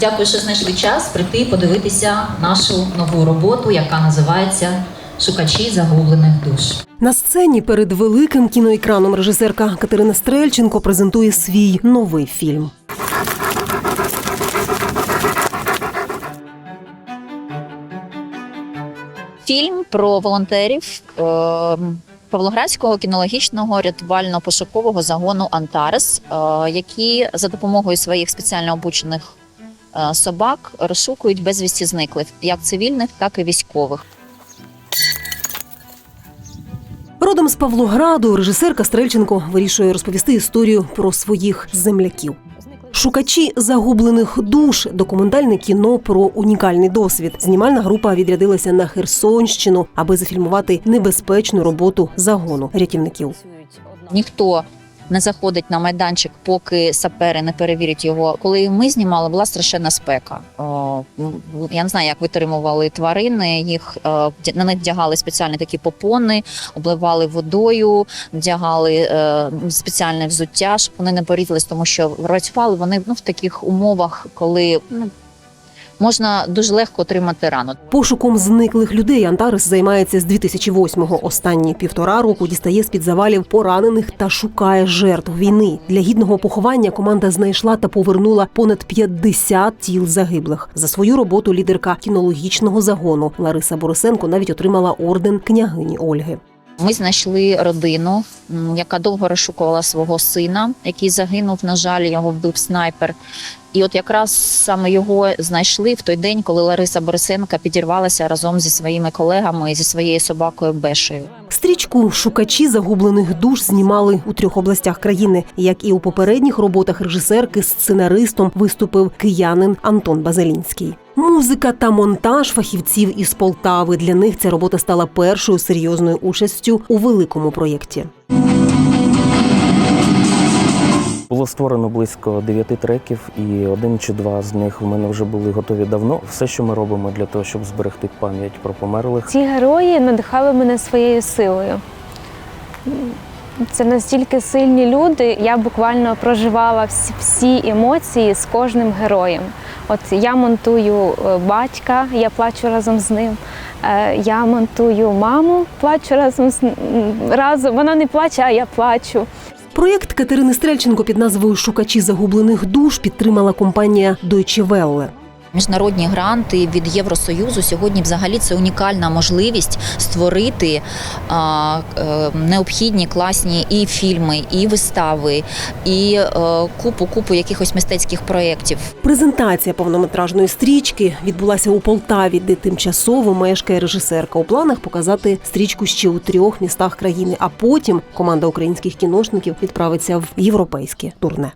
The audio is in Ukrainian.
Дякую, що знайшли час прийти подивитися нашу нову роботу, яка називається Шукачі загублених душ. На сцені перед великим кіноекраном режисерка Катерина Стрельченко презентує свій новий фільм. Фільм про волонтерів е, Павлоградського кінологічного рятувально-пошукового загону Антарес, е, які за допомогою своїх спеціально обучених собак розшукують безвісті зниклих, як цивільних, так і військових. Родом з Павлограду режисерка Стрельченко вирішує розповісти історію про своїх земляків. Шукачі загублених душ документальне кіно про унікальний досвід. Знімальна група відрядилася на Херсонщину, аби зафільмувати небезпечну роботу загону рятівників. Ніхто не заходить на майданчик, поки сапери не перевірять його. Коли ми знімали, була страшенна спека. Я не знаю, як витримували тварини. Їх е, на них вдягали спеціальні такі попони, обливали водою, вдягали е, спеціальне взуття, щоб вони не порізались, тому що працювали вони ну, в таких умовах, коли ну, можна дуже легко отримати рану. Пошуком зниклих людей Антарес займається з 2008-го. Останні півтора року дістає з під завалів поранених та шукає жертв війни. Для гідного поховання команда знайшла та повернула понад 50 тіл загиблих. За свою роботу лідерка кінологічного загону Лариса Борисенко навіть отримала орден княгині Ольги. Ми знайшли родину, яка довго розшукувала свого сина, який загинув. На жаль, його вбив снайпер. І от якраз саме його знайшли в той день, коли Лариса Борисенка підірвалася разом зі своїми колегами зі своєю собакою Бешею. Стрічку Шукачі загублених душ знімали у трьох областях країни. Як і у попередніх роботах режисерки, сценаристом виступив киянин Антон Базелінський. Музика та монтаж фахівців із Полтави. Для них ця робота стала першою серйозною участю у великому проєкті. Було створено близько дев'яти треків, і один чи два з них в мене вже були готові давно. Все, що ми робимо для того, щоб зберегти пам'ять про померлих, Ці герої надихали мене своєю силою. Це настільки сильні люди. Я буквально проживала всі, емоції з кожним героєм. От я монтую е, батька, я плачу разом з ним. Е, Я монтую маму, плачу разом з разом. Вона не плаче, а я плачу. Проєкт Катерини Стрельченко під назвою Шукачі загублених душ підтримала компанія Deutsche Welle. Міжнародні гранти від Євросоюзу сьогодні взагалі це унікальна можливість створити е, необхідні класні і фільми, і вистави, і е, купу купу якихось мистецьких проєктів. Презентація повнометражної стрічки відбулася у Полтаві, де тимчасово мешкає режисерка. У планах показати стрічку ще у трьох містах країни. А потім команда українських кіношників відправиться в європейське турне.